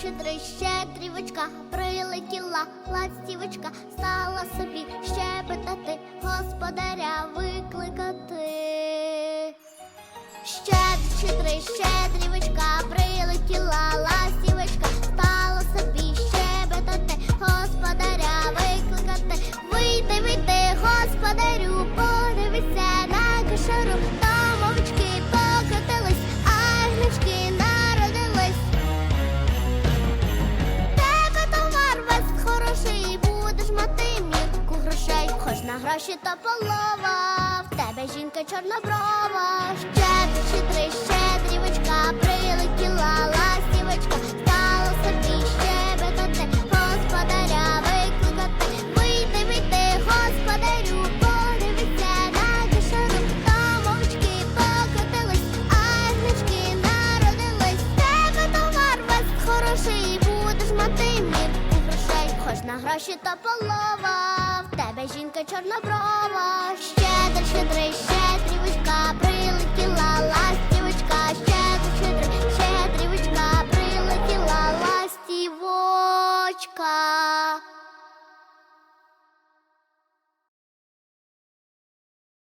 щедрий, щедрівочка, прилетіла ластівочка, стала собі щебетати, господаря викликати. Щедрий, щедрий, щедрівочка, на гроші то полова, в тебе жінка чорноброва. Щедрий, щедрий, щедрівочка, прилетіла ластівочка, стала собі щебетати, господаря викликати. Вийди, вийди, господарю, подивися на кишару, там овечки покотились, а гнички народились. Тебе товар весь хороший, будеш мати грошей. Хоч на гроші та полова, в тебе жінка чорноброва, щедр, щедрий, щедрівочка, прилетіла. Ластівочка, щедр, щедрий, щедрівочка, прилетіла. Ластівочка.